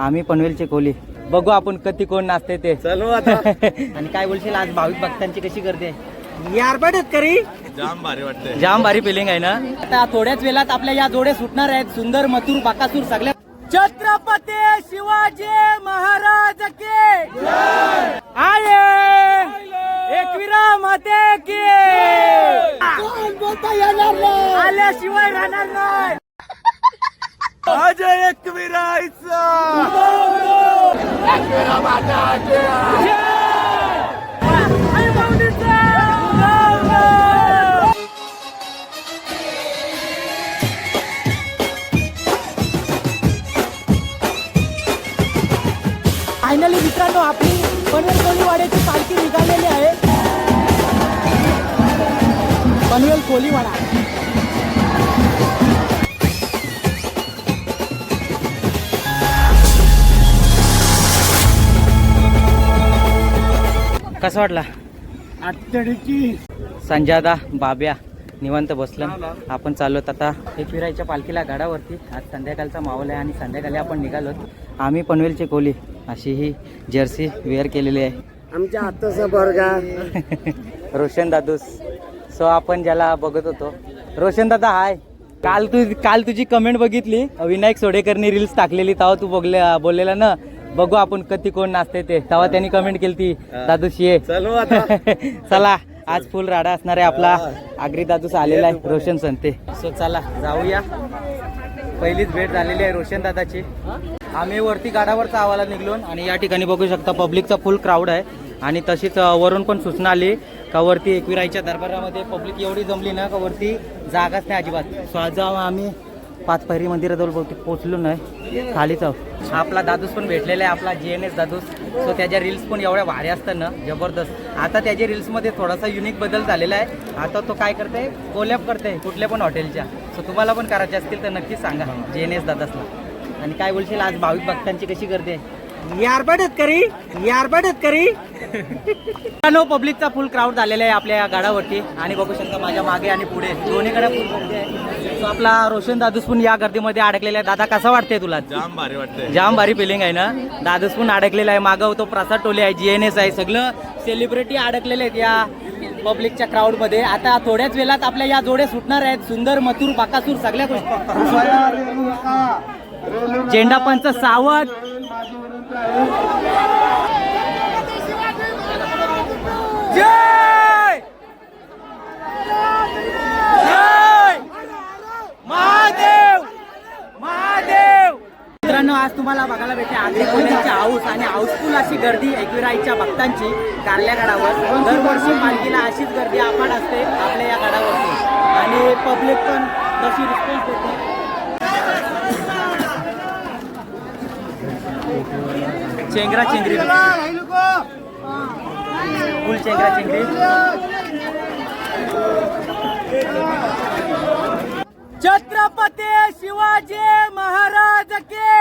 आम्ही पनवेलचे कोली बघू आपण कधी कोण नाचते ते. चलो आता. आणि काय बोलशील आज भाविक भक्तांची कशी करते यार पडत करी. जाम भारी वाटतंय. जाम भारी फिलिंग आहे ना? आता थोड्याच वेळात आपल्या या जोडे सुटणार आहेत. सुंदर मथुर बाकासूर सगळ्या छत्रपती शिवाजी महाराज के आये! एकविरा माते की! आल्याशिवाय राहणार नाही! आज एकविरायचा फायनली मित्रांनो आपली पनवेल कोलीवाड्याची पालखी निघालेली आहे. पनवेल कोलीवाडा. कसं वाटला? संजादा बाब्या निवांत बसलं आपण चाललोत आता एक फिरायच्या पालखीला गाडावरती. आज संध्याकाळचा माहोल आहे आणि संध्याकाळी आपण निघालोत आम्ही पनवेलचे कोली अशी ही जर्सी वेअर केलेली आहे. आमच्या हाताचा बर्गा रोशन दादूस. सो आपण ज्याला बघत होतो. रोशन दादा हाय काल तू काल तुझी कमेंट बघितली. विनायक सोडेकरनी रील्स टाकलेली. तेव्हा तू बघले बोललेला ना बघू आपण कधी कोण नाचते ते. तेव्हा त्यांनी कमेंट केली ती दादूस ये. चलो आता. चला आज फुल राडा असणार आहे आपला. आगरी दादूस आलेला आहे रोशन संते. सो चला जाऊया. पहिलीच भेट झालेली आहे रोशन दादाची. आम्ही वरती गाडावरचा आवाला निघलो आणि या ठिकाणी बघू शकता पब्लिकचा फुल क्राऊड आहे. आणि तशीच वरून पण सूचना आली का वरती एकविराईच्या दरबारामध्ये पब्लिक एवढी जमली ना का वरती जागाच नाही अजिबात. सो आज जाऊ आम्ही. पाच पायरी मंदिराजवळ बहुतेक नाही. खालीच आहोत आपला दादूस पण भेटलेला आहे आपला G N S Dadus. So त्याच्या रील्स पण एवढ्या भारी असतात ना जबरदस्त. आता त्याच्या रील्समध्ये थोडासा युनिक बदल झालेला आहे. आता तो काय करते कोलॅप करते कुठल्या पण हॉटेलच्या सो तुम्हाला पण करायचे असतील तर नक्कीच सांगा जी एन एस दादासला. आणि काय बोलशील आज भाविक भक्तांची कशी करते यार पडत करी यार पडत करी. नो पब्लिकचा फुल क्राऊड झालेला आहे आपल्या या गाडावरती. आणि बघू शकता माझ्या मागे आणि पुढे दोन्हीकडे फुल गर्दी आहे. So आपला रोशन दादूस पण या गर्दीमध्ये अडकलेला आहे. दादा कसा वाटतंय तुला? जाम भारी वाटतंय. जाम भारी फिलिंग आहे ना? दादूस पण अडकलेला आहे. मागं तो प्रसाद टोले आहे जी एन एस आहे. सगळं सेलिब्रिटी अडकलेले आहेत या पब्लिकच्या क्राऊडमध्ये. आता थोड्याच वेळात आपल्या या जोडे सुटणार आहेत. सुंदर मथुर बाकासूर सगळ्या गोष्टी. झेंडा पंच सावध. जय! जय! महादेव! महादेव! मित्रांनो आज तुम्हाला बघायला भेटते आग्रे कोल्ह्यांची हाऊस आणि हाऊसफुल अशी गर्दी एकविराईच्या भक्तांची कारल्या गडावर. दरवर्षी मालकीला अशीच गर्दी आपण असते आपल्या या गडावरती. आणि पब्लिक पण तशी रिस्पॉन्स देते चेंगरा चेंगरी. फुल चेंगरा चेंगरी. छत्रपती शिवाजी महाराज के.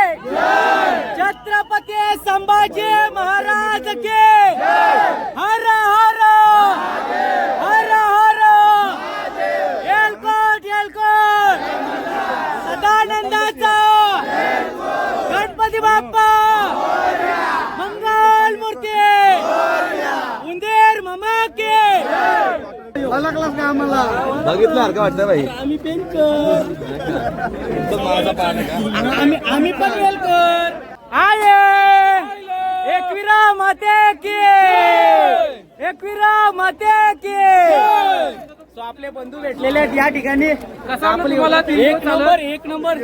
छत्रपती संभाजी महाराज के. हर हर हर बघितलं का वाटतं भाई आम्ही पेनकर माझा का? आम्ही आम्ही पण वेलकर आये! एकविरा माते की एकविरा माते की सो आपले बंधू भेटलेले आहेत या ठिकाणी. आपली एक नंबर एक नंबर.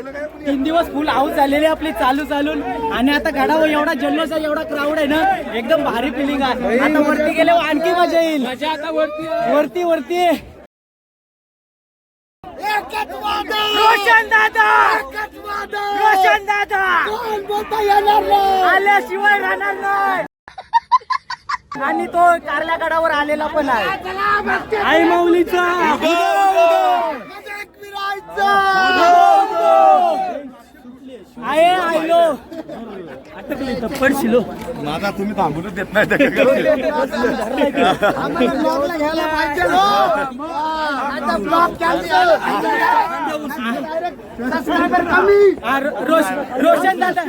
तीन दिवस फुल हाऊस झालेले आपली चालू चालून. आणि आता गडावर एवढा जल्लोष आहे एवढा क्राऊड आहे ना एकदम भारी फिलिंग आहे. आता वरती गेल्यावर आणखी मजा येईल. मजा आता वरती वरती वरती. रोशन दादा! रोशन दादा! आल्याशिवाय राहणार नाही. आणि तो कारल्या गडावर आलेला पण आहे. आई माऊलीचा. आहे आयलो पडशिलो माझा तुम्ही थांबूनच देत नाही रोशन दादा.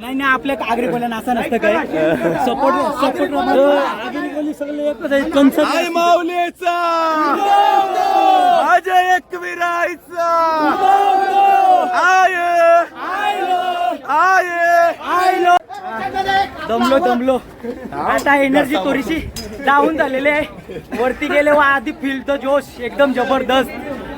नाही नाही आपल्या आगरी बोला असं नसतं काय सपोर्ट सपोर्ट आई माऊलीचा! अजय एकविरायचा! आय! आय! दमलो दमलो. आता एनर्जी थोडीशी डाऊन झालेली आहे. वरती गेले व आधी फील तर जोश एकदम जबरदस्त.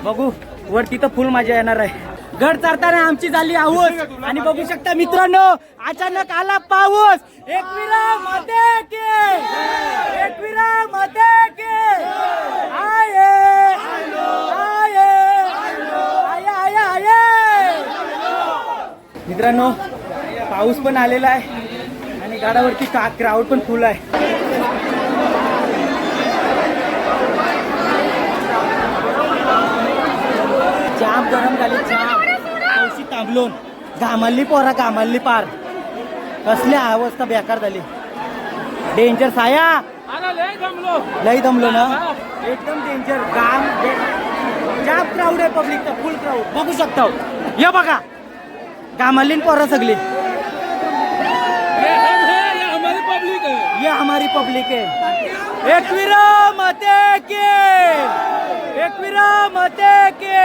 बघू वरती तर फुल मजा येणार आहे. गड चढताना आमची झाली आहोत आणि बघू शकता मित्रांनो अचानक आला पाऊस. एकविरा मध्ये के. एकविरा मध्ये के. आये. आये. आये आये आये. मित्रांनो पाऊस पण आलेला आहे. आणि गाडावरती का क्राऊड पण फुल आहे. जाम गरम झाली जाम. तांबलोन घामल्ली पोरा घामल्ली पार. कसली अवस्था बेकार झाली. डेंजर साया. लई दमलो. ना? एकदम डेंजर गाम जाम क्राऊड आहे पब्लिकचा फुल क्राऊड बघू शकता. या बघा. घामल्ली पोरा सगळी. ये हमारी पब्लिक है एकविरा मते के. एकविरा मते के.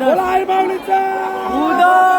उदो उदो उदो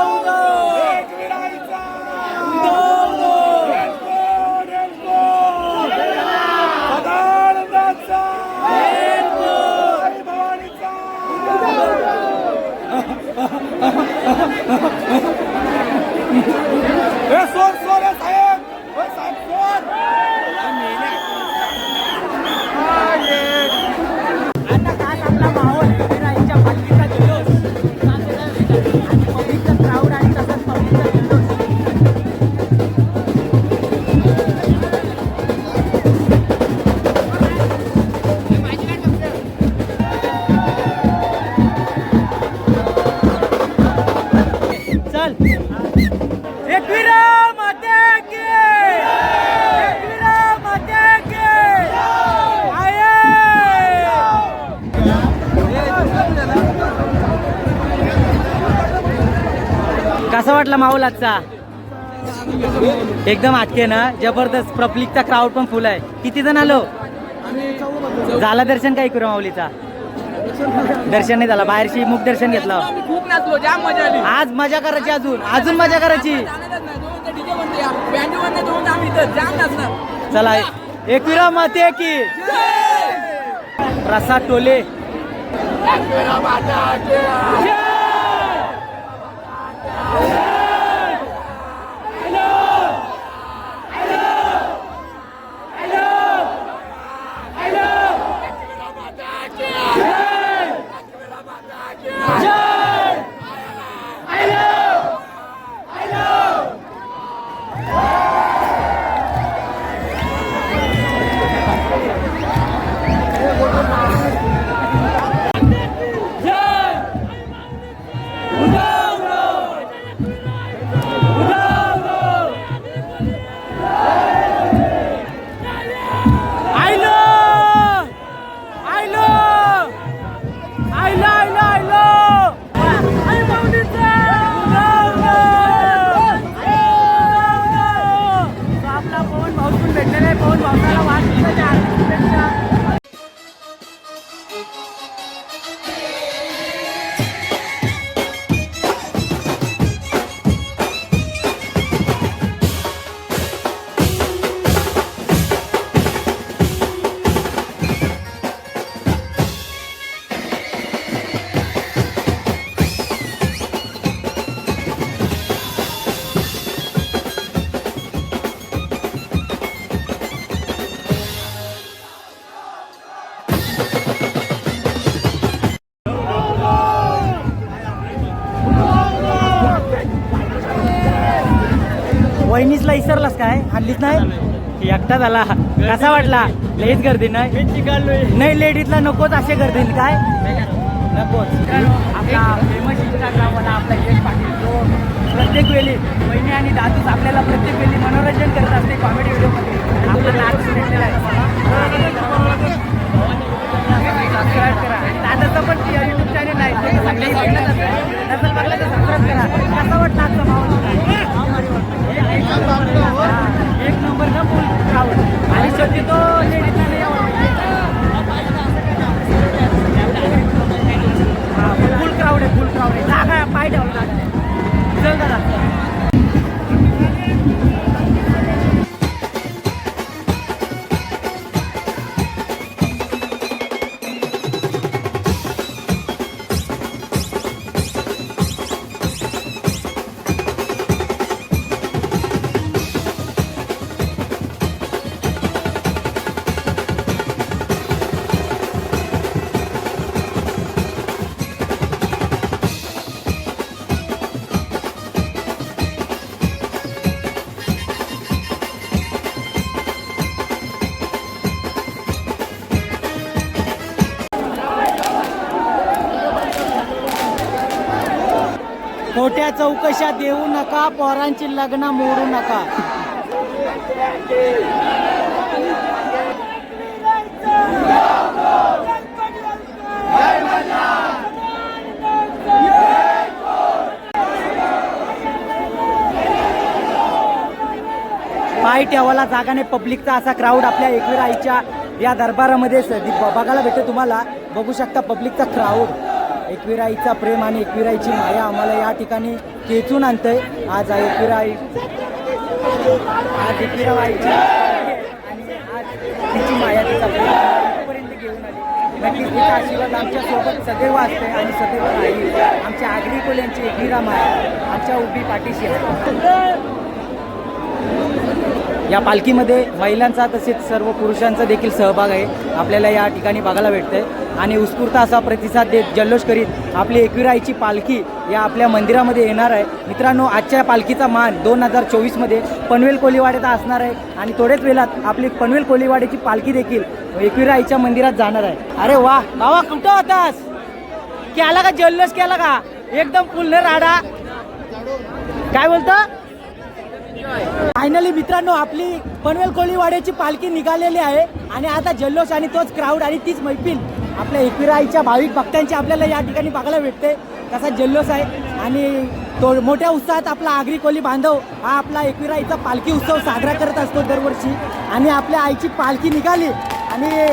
कसा माहोल आजचा. एकदम आटके ना? जबरदस्त. पब्लिकचा क्राऊड पण फुल आहे. किती जण आलो? झाला दर्शन काय करू माऊलीचा? दर्शन नाही झाला. बाहेरशी मुख दर्शन घेतलं. आज मजा करायची अजून. अजून मजा करायची. चला एकविरा मते की प्रसाद टोले. वहिनीसला इसरलास काय? हल्लीच नाही? एकटा झाला. कसा वाटला? लईच गर्दी नाही? नाही लेडीजला नकोच असे गर्दी काय? नकोच. आपला फेमस इंस्टाग्रामवाला आपला यश पाटील प्रत्येक वेळी महिने आणि दादूच आपल्याला प्रत्येक वेळी मनोरंजन करत असते कॉमेडी व्हिडिओमध्ये आपला नाच भेटलेला आहे. खोट्या चौकशा देऊ नका पोरांची लग्न मोडू नका. पाय ठेवायला जागा नाही. पब्लिकचा असा क्राऊड आपल्या एकवीर आईच्या या दरबारामध्ये. ब- बघायला भेटतो तुम्हाला. बघू शकता पब्लिकचा क्राऊड एकविराईचा प्रेम आणि एकविराईची माया आम्हाला या ठिकाणी खेचून आणतंय. आज एकविराई आज एकवीर आईची आणि आज तिची माया तिचा प्रेम घेऊन आली. नक्कीच तिचा आशीर्वाद आमच्यासोबत सदैव असते आणि सदैव राहील. आमच्या आगरी कोल एकविरा माया आमच्या उभी पाठीशी आहे. या पालखीमध्ये महिलांचा तसेच सर्व पुरुषांचा देखील सहभाग आहे. आपल्याला या ठिकाणी बघायला भेटतंय. आणि उत्स्फूर्त असा प्रतिसाद देत जल्लोष करीत आपली एकविराईची पालखी या आपल्या मंदिरामध्ये येणार आहे. मित्रांनो आजच्या पालखीचा मान दोन हजार चोवीसमध्ये पनवेल कोलीवाड्याचा असणार आहे. आणि थोड्याच वेळात आपली पनवेल कोलीवाड्याची पालखी देखील एकविराईच्या मंदिरात जाणार आहे. अरे वा! बाबा कुठं होतास? केला का? जल्लोष केला का? एकदम फुल्ल राडा. काय बोलतं? फायनली मित्रांनो आपली पनवेल कोळीवाड्याची पालखी निघालेली आहे. आणि आता जल्लोष आणि तोच क्राऊड आणि तीच मैफिल आपल्या एकविराईच्या भाविक भक्तांची आपल्याला या ठिकाणी बघायला भेटते. तसा जल्लोष आहे. आणि तो मोठ्या उत्साहात आपला आगरी कोली बांधव हा आपला एकविरा आईचा पालखी उत्सव साजरा करत असतो दरवर्षी. आणि आपल्या आईची पालखी निघाली. आणि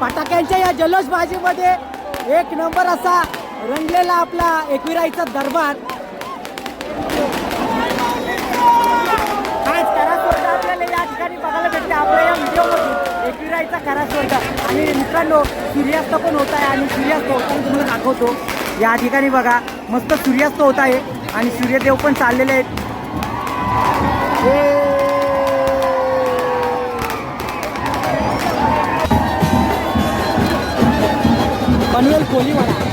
फटाक्यांच्या या जल्लोषबाजीमध्ये एक नंबर असा रंगलेला आपला एकविराईचा दरबार. आपल्या या व्हिडिओमध्ये एकविरायचा खरा स्वर्ग. आणि मित्रांनो सूर्यास्त पण होत आहे आणि सूर्यास्त होताना तुम्हाला दाखवतो. या ठिकाणी बघा मस्त सूर्यास्त होत आहे आणि सूर्यदेव पण चाललेले आहेत. पनवेल कोलीवाडा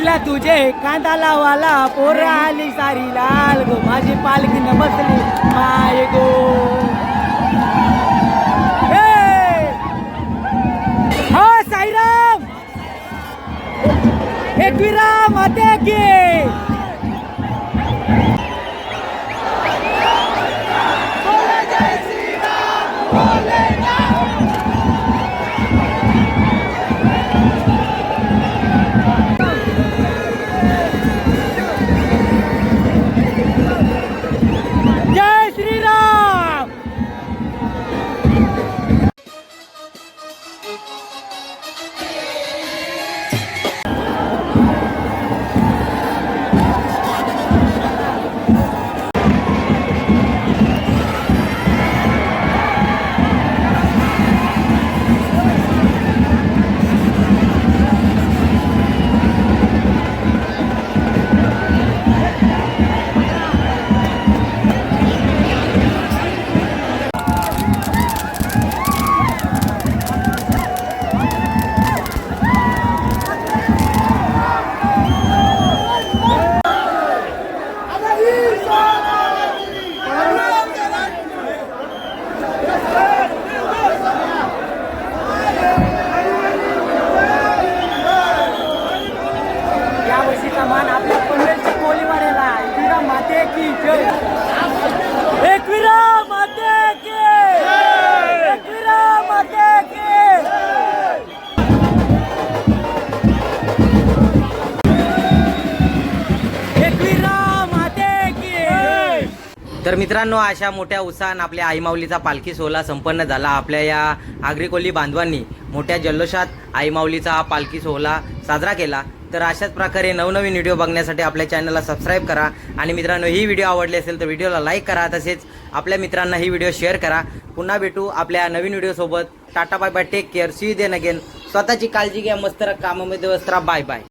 पालखीला तुझे कांदा लावाला पोर आली सारी लाल गो. माझी पालखी न बसली माय गो. तर मित्रांनो अशा मोठ्या उत्साहानं आपल्या आईमाऊलीचा पालखी सोहळा संपन्न झाला. आपल्या या आगरी कोली बांधवांनी मोठ्या जल्लोषात आईमाऊलीचा हा पालखी सोहळा साजरा केला. तर अशाच प्रकारे नवनवीन व्हिडिओ बघण्यासाठी आपल्या चॅनलला सबस्क्राईब करा. आणि मित्रांनो ही व्हिडिओ आवडली असेल तर व्हिडिओला लाईक करा. तसेच आपल्या मित्रांना ही व्हिडिओ शेअर करा. पुन्हा भेटू आपल्या नवीन व्हिडिओसोबत Tata bye bye take care see then again. स्वतःची काळजी घ्या मस्त कामामध्ये वस्त्रा बाय बाय.